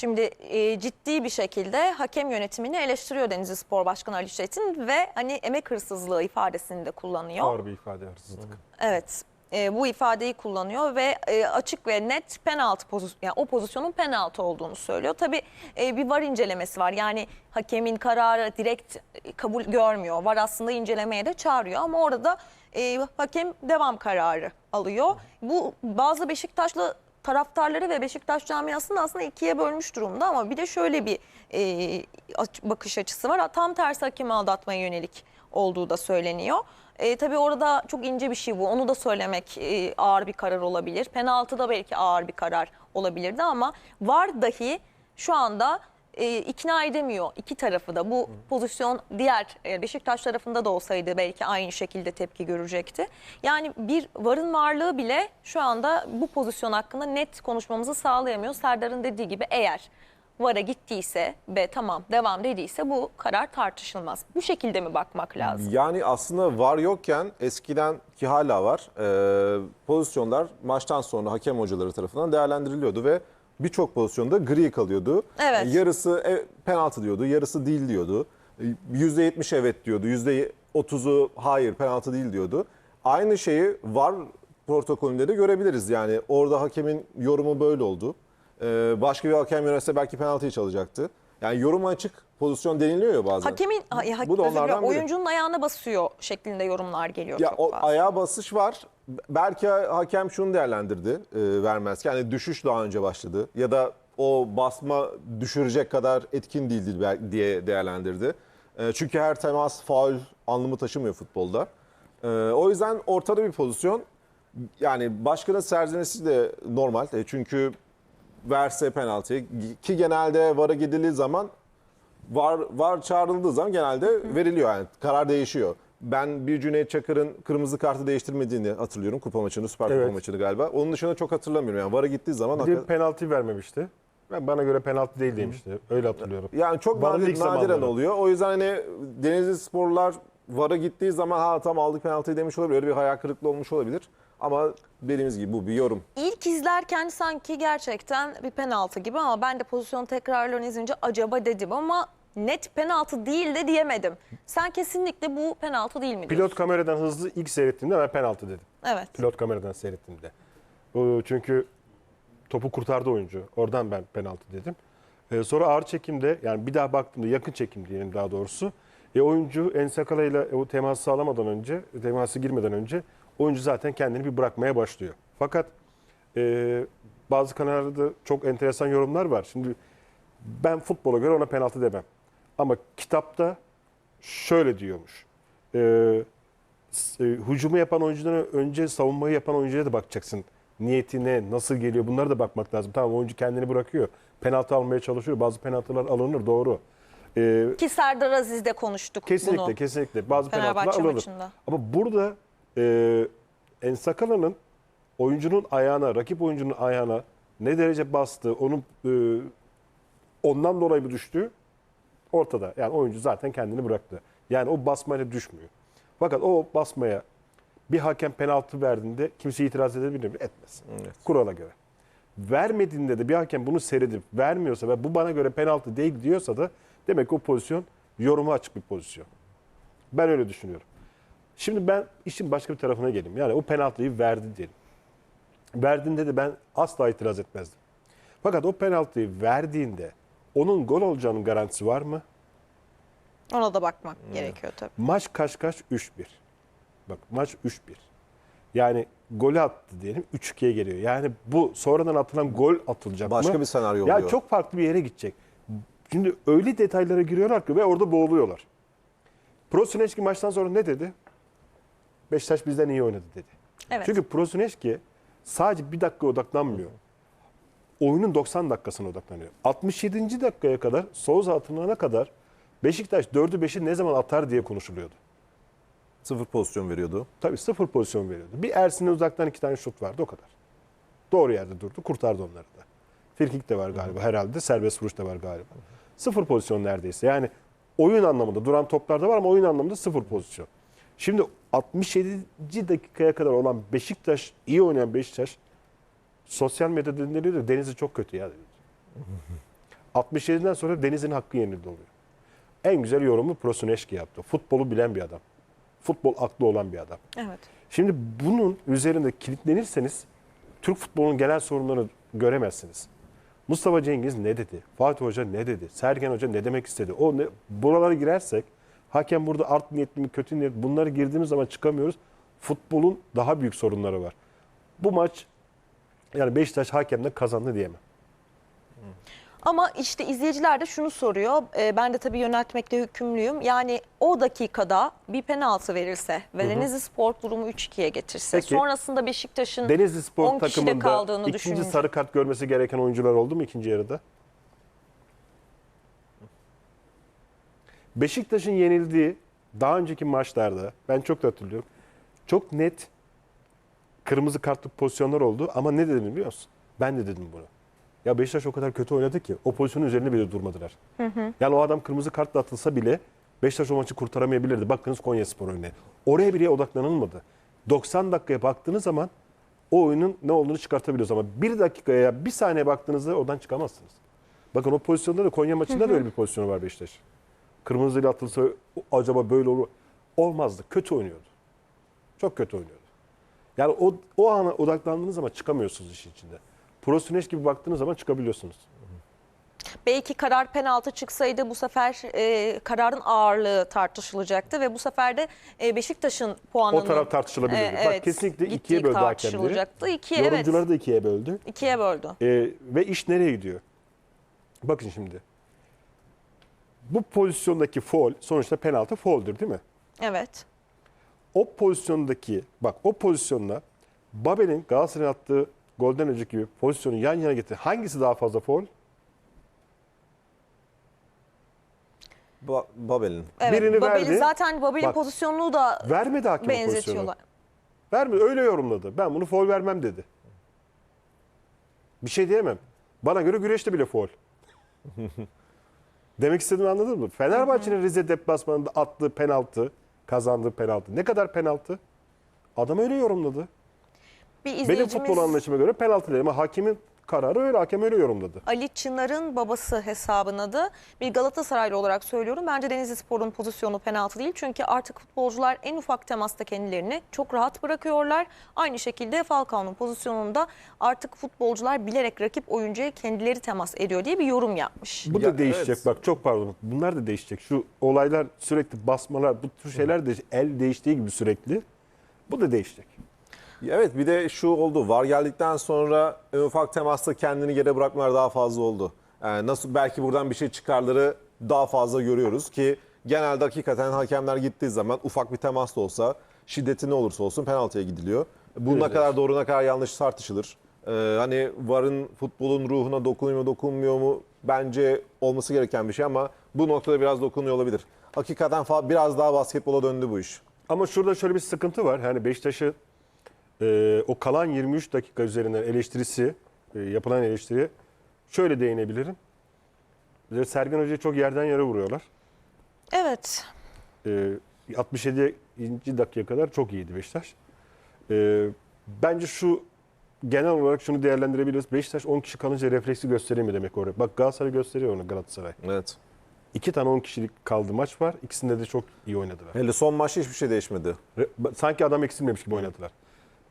Şimdi e, ciddi bir şekilde hakem yönetimini eleştiriyor Denizli Spor Başkanı Ali Çetin ve hani emek hırsızlığı ifadesini de kullanıyor. Ağır bir ifade hırsızlık. Evet. e, bu ifadeyi kullanıyor ve e, açık ve net penaltı pozisyonu yani o pozisyonun penaltı olduğunu söylüyor. Tabii e, bir var incelemesi var. Yani hakemin kararı direkt e, kabul görmüyor. Var aslında incelemeye de çağırıyor ama orada e, hakem devam kararı alıyor. Bu bazı Beşiktaşlı taraftarları ve Beşiktaş camiasını da aslında ikiye bölmüş durumda ama bir de şöyle bir e, bakış açısı var. Tam tersi hakemi aldatmaya yönelik olduğu da söyleniyor. E, tabii orada çok ince bir şey bu. Onu da söylemek e, ağır bir karar olabilir. Penaltı da belki ağır bir karar olabilirdi ama var dahi şu anda e, ikna edemiyor iki tarafı da. Bu pozisyon diğer e, Beşiktaş tarafında da olsaydı belki aynı şekilde tepki görecekti. Yani bir varın varlığı bile şu anda bu pozisyon hakkında net konuşmamızı sağlayamıyor. Serdar'ın dediği gibi eğer VAR'a gittiyse ve tamam devam dediyse bu karar tartışılmaz. Bu şekilde mi bakmak lazım? Yani aslında var yokken eskiden ki hala var e, pozisyonlar maçtan sonra hakem hocaları tarafından değerlendiriliyordu ve birçok pozisyonda gri kalıyordu. Evet. Yarısı e, penaltı diyordu, yarısı değil diyordu. E, %70 evet diyordu, %30'u hayır penaltı değil diyordu. Aynı şeyi var protokolünde de görebiliriz. Yani orada hakemin yorumu böyle oldu. E, başka bir hakem yönetse belki penaltıyı çalacaktı. Yani yorum açık pozisyon deniliyor ya bazen. Hakemin ha- ya, Bu da onlardan biri. oyuncunun ayağına basıyor şeklinde yorumlar geliyor Ya o fazla. ayağa basış var. Belki hakem şunu değerlendirdi e, vermez. Yani düşüş daha önce başladı ya da o basma düşürecek kadar etkin değildi diye değerlendirdi. E, çünkü her temas faul anlamı taşımıyor futbolda. E, o yüzden ortada bir pozisyon. Yani başkanın serzenesi de normal. E, çünkü verse penaltıyı ki genelde VAR'a gidildiği zaman var var çağrıldığı zaman genelde veriliyor yani karar değişiyor. Ben bir Cüneyt Çakır'ın kırmızı kartı değiştirmediğini hatırlıyorum kupa maçını, Süper Kupa Evet. maçını galiba. Onun dışında çok hatırlamıyorum yani VAR'a gittiği zaman Bir de hakikaten- penaltı vermemişti. Ben bana göre penaltı değil demişti. Öyle hatırlıyorum. yani çok VAR'ın nadir, ilk nadiren zamanları. oluyor. O yüzden hani Denizli Sporlar VAR'a gittiği zaman ha tam aldık penaltıyı demiş olabilir. Öyle bir hayal kırıklığı olmuş olabilir. Ama dediğimiz gibi bu bir yorum. İlk izlerken sanki gerçekten bir penaltı gibi ama ben de pozisyon tekrarlarını izleyince acaba dedim ama net penaltı değil de diyemedim. Sen kesinlikle bu penaltı değil mi Pilot diyorsun? kameradan hızlı ilk seyrettiğimde ben penaltı dedim. Evet. Pilot kameradan seyrettiğimde. Çünkü topu kurtardı oyuncu. Oradan ben penaltı dedim. Ee, sonra ağır çekimde yani bir daha baktığımda yakın çekim diyelim daha doğrusu. E, oyuncu Ensakala ile o teması sağlamadan önce, teması girmeden önce oyuncu zaten kendini bir bırakmaya başlıyor. Fakat e, bazı kanallarda çok enteresan yorumlar var. Şimdi ben futbola göre ona penaltı demem. Ama kitapta şöyle diyormuş. E, e, hücumu yapan oyuncudan önce savunmayı yapan oyuncuya da bakacaksın. Niyeti ne, nasıl geliyor bunlara da bakmak lazım. Tamam oyuncu kendini bırakıyor. Penaltı almaya çalışıyor. Bazı penaltılar alınır doğru. E, Ki Serdar Aziz'de konuştuk kesinlikle bunu. kesinlikle bazı penaltılar alınır. maçında. Ama burada e, Ensakala'nın oyuncunun ayağına, rakip oyuncunun ayağına ne derece bastı, onun e, ondan dolayı mı düştü ortada. Yani oyuncu zaten kendini bıraktı. Yani o basmayla düşmüyor. Fakat o basmaya bir hakem penaltı verdiğinde kimse itiraz edebilir mi? Etmez. Kurala göre. Vermediğinde de bir hakem bunu seyredip vermiyorsa ve bu bana göre penaltı değil diyorsa da demek ki o pozisyon yoruma açık bir pozisyon. Ben öyle düşünüyorum. Şimdi ben işin başka bir tarafına geleyim. Yani o penaltıyı verdi diyelim. Verdiğinde de ben asla itiraz etmezdim. Fakat o penaltıyı verdiğinde onun gol olacağının garantisi var mı? Ona da bakmak gerekiyor tabii. Maç kaç kaç 3-1. Bak maç 3-1. Yani golü attı diyelim 3-2'ye geliyor. Yani bu sonradan atılan gol atılacak Başka mı? bir senaryo Ya oluyor. çok farklı bir yere gidecek. Şimdi öyle detaylara giriyorlar ki ve orada boğuluyorlar. Prosinecki maçtan sonra ne dedi? Beşiktaş bizden iyi oynadı dedi. Evet. Çünkü Prosinecki sadece bir dakika odaklanmıyor. Oyunun 90 dakikasına odaklanıyor. 67. dakikaya kadar Souza atılana kadar Beşiktaş 4'ü 5'i ne zaman atar diye konuşuluyordu. Sıfır pozisyon veriyordu. Tabii sıfır pozisyon veriyordu. Bir Ersin'e uzaktan iki tane şut vardı o kadar. Doğru yerde durdu kurtardı onları da. Frikik de var galiba herhalde serbest vuruş da var galiba. Sıfır pozisyon neredeyse yani oyun anlamında duran toplarda var ama oyun anlamında sıfır pozisyon. Şimdi 67. dakikaya kadar olan Beşiktaş iyi oynayan Beşiktaş sosyal medyada deniliyor da Denizli çok kötü ya. 67'den sonra Deniz'in hakkı yenildi oluyor. En güzel yorumu Prosuneşki yaptı. Futbolu bilen bir adam. Futbol aklı olan bir adam. Evet. Şimdi bunun üzerinde kilitlenirseniz Türk futbolunun genel sorunlarını göremezsiniz. Mustafa Cengiz ne dedi? Fatih Hoca ne dedi? Sergen Hoca ne demek istedi? O ne? Buralara girersek hakem burada art niyetli mi kötü niyet bunları girdiğimiz zaman çıkamıyoruz. Futbolun daha büyük sorunları var. Bu maç yani Beşiktaş hakemle kazandı diyemem. Ama işte izleyiciler de şunu soruyor. Ee, ben de tabii yöneltmekte yükümlüyüm. Yani o dakikada bir penaltı verilse ve Denizli Spor durumu 3-2'ye getirse Peki. sonrasında Beşiktaş'ın Denizli 10 Spor kişide takımında kaldığını ikinci düşününce. sarı kart görmesi gereken oyuncular oldu mu ikinci yarıda? Beşiktaş'ın yenildiği daha önceki maçlarda ben çok da hatırlıyorum. Çok net kırmızı kartlık pozisyonlar oldu ama ne dedim biliyor musun? Ben de dedim bunu. Ya Beşiktaş o kadar kötü oynadı ki o pozisyonun üzerinde bile durmadılar. Yani o adam kırmızı kartla atılsa bile Beşiktaş o maçı kurtaramayabilirdi. Bakınız Konyaspor örneği. Oraya bile odaklanılmadı. 90 dakikaya baktığınız zaman o oyunun ne olduğunu çıkartabiliyoruz ama bir dakikaya bir saniye baktığınızda oradan çıkamazsınız. Bakın o pozisyonda da Konya maçında da öyle bir pozisyonu var Beşiktaş. Kırmızıyla atılsa acaba böyle olur. Olmazdı. Kötü oynuyordu. Çok kötü oynuyordu. Yani o, o ana odaklandığınız zaman çıkamıyorsunuz işin içinde. Pro Süneş gibi baktığınız zaman çıkabiliyorsunuz. Belki karar penaltı çıksaydı bu sefer e, kararın ağırlığı tartışılacaktı ve bu sefer de e, Beşiktaş'ın puanının O taraf tartışılabilirdi. e, Bak evet, kesinlikle gittiği ikiye böldü hakemleri. İkiye evet. Yorumcuları da ikiye böldü. ikiye böldü. Ee, ve iş nereye gidiyor? Bakın şimdi. Bu pozisyondaki foul sonuçta penaltı fauldür değil mi? Evet. O pozisyondaki bak o pozisyonla Babel'in Galatasaray'a attığı golden önceki pozisyonu yan yana getir. Hangisi daha fazla foul? Ba- Babel'in. Evet. Birini Babel'in verdi. zaten Babel'in Bak, pozisyonunu da Vermedi pozisyonu. benzetiyorlar. Vermedi öyle yorumladı. Ben bunu foul vermem dedi. Bir şey diyemem. Bana göre güreşte bile foul. Demek istediğimi anladın mı? Fenerbahçe'nin Rize deplasmanında attığı penaltı, kazandığı penaltı. Ne kadar penaltı? Adam öyle yorumladı. Bir Benim izleyicimiz futbol anlayışıma göre penaltı değil ama hakimin kararı öyle, hakem öyle yorumladı. Ali Çınar'ın babası hesabına da bir Galatasaraylı olarak söylüyorum. Bence Denizli Spor'un pozisyonu penaltı değil. Çünkü artık futbolcular en ufak temasta kendilerini çok rahat bırakıyorlar. Aynı şekilde Falcao'nun pozisyonunda artık futbolcular bilerek rakip oyuncuya kendileri temas ediyor diye bir yorum yapmış. Bu Ya, da değişecek evet. bak çok pardon. Bunlar da değişecek. Şu olaylar sürekli basmalar bu tür şeyler de el değiştiği gibi sürekli. Bu da değişecek. Evet bir de şu oldu. VAR geldikten sonra en ufak temasta kendini yere bırakmalar daha fazla oldu. Yani nasıl belki buradan bir şey çıkarları daha fazla görüyoruz ki genelde hakikaten hakemler gittiği zaman ufak bir temas da olsa şiddeti ne olursa olsun penaltıya gidiliyor. Bu ne kadar doğru ne kadar yanlış tartışılır. Ee, hani VAR'ın futbolun ruhuna dokunuyor mu dokunmuyor mu bence olması gereken bir şey ama bu noktada biraz dokunuyor olabilir. Hakikaten fa- biraz daha basketbola döndü bu iş. Ama şurada şöyle bir sıkıntı var. Yani Beşiktaş'ı e, o kalan 23 dakika üzerinden eleştirisi, e, yapılan eleştiriye şöyle değinebilirim. Bir de Sergen Hoca'yı çok yerden yere vuruyorlar. Evet. E, 67. dakika kadar çok iyiydi Beşiktaş. E, bence şu genel olarak şunu değerlendirebiliriz. Beşiktaş 10 kişi kalınca refleksi gösteriyor mu demek oraya. Bak Galatasaray gösteriyor onu Galatasaray. Evet. İki tane 10 kişilik kaldı maç var. İkisinde de çok iyi oynadılar. Hele son maçta hiçbir şey değişmedi. Re- Sanki adam eksilmemiş gibi oynadılar.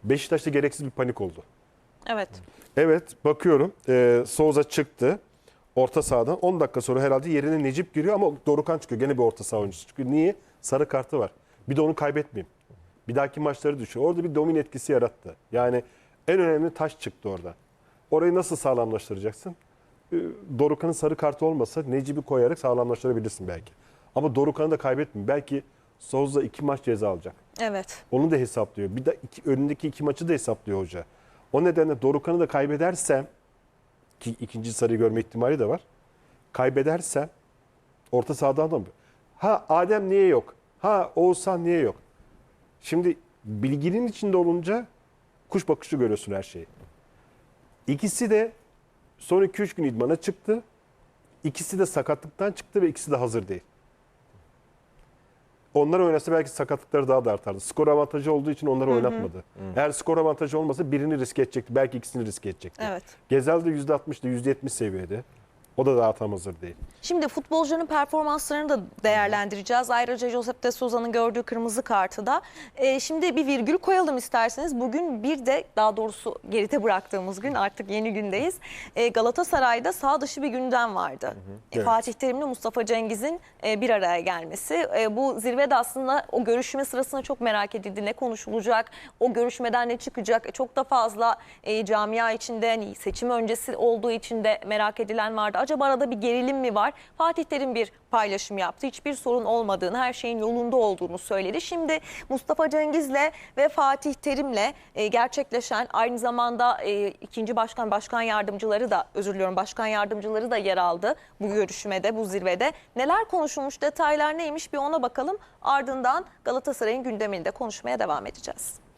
Beşiktaş'ta gereksiz bir panik oldu. Evet. Evet bakıyorum. Ee, Souza çıktı. Orta sahadan 10 dakika sonra herhalde yerine Necip giriyor ama Dorukan çıkıyor. Gene bir orta saha oyuncusu çıkıyor. Niye? Sarı kartı var. Bir de onu kaybetmeyeyim. Bir dahaki maçları düşüyor. Orada bir domine etkisi yarattı. Yani en önemli taş çıktı orada. Orayı nasıl sağlamlaştıracaksın? Ee, Dorukan'ın sarı kartı olmasa Necip'i koyarak sağlamlaştırabilirsin belki. Ama Dorukan'ı da kaybetmeyin. Belki Souza iki maç ceza alacak. Evet. Onu da hesaplıyor. Bir de iki, önündeki iki maçı da hesaplıyor hoca. O nedenle Dorukan'ı da kaybedersem ki ikinci sarıyı görme ihtimali de var. Kaybedersem orta sahadan da mı? Ha Adem niye yok? Ha Oğuzhan niye yok? Şimdi bilginin içinde olunca kuş bakışı görüyorsun her şeyi. İkisi de son 2-3 gün idmana çıktı. İkisi de sakatlıktan çıktı ve ikisi de hazır değil. Onlar oynasa belki sakatlıkları daha da artardı. Skor avantajı olduğu için onları oynatmadı. Eğer skor avantajı olmasa birini riske edecekti. Belki ikisini riske edecekti. Evet. Gezel de %60'da %70 seviyede. O da daha tam hazır değil. Şimdi futbolcuların performanslarını da değerlendireceğiz. Ayrıca Josep de Souza'nın gördüğü kırmızı kartı da. Ee, şimdi bir virgül koyalım isterseniz. Bugün bir de daha doğrusu geride bıraktığımız gün artık yeni gündeyiz. Ee, Galatasaray'da sağ dışı bir gündem vardı. Ee, Evet. Fatih Terim'le Mustafa Cengiz'in e, bir araya gelmesi. E, bu zirvede aslında o görüşme sırasında çok merak edildi. Ne konuşulacak? O görüşmeden ne çıkacak? E, çok da fazla e, camia içinde hani seçim öncesi olduğu için de merak edilen vardı. Acaba arada bir gerilim mi var? Fatih Terim bir paylaşım yaptı. Hiçbir sorun olmadığını, her şeyin yolunda olduğunu söyledi. Şimdi Mustafa Cengiz'le ve Fatih Terim'le e, gerçekleşen aynı zamanda e, ikinci başkan, başkan yardımcıları da özür diliyorum başkan yardımcıları da yer aldı bu görüşmede, bu zirvede. Neler konuşulmuş, detaylar neymiş bir ona bakalım. Ardından Galatasaray'ın gündemini de konuşmaya devam edeceğiz.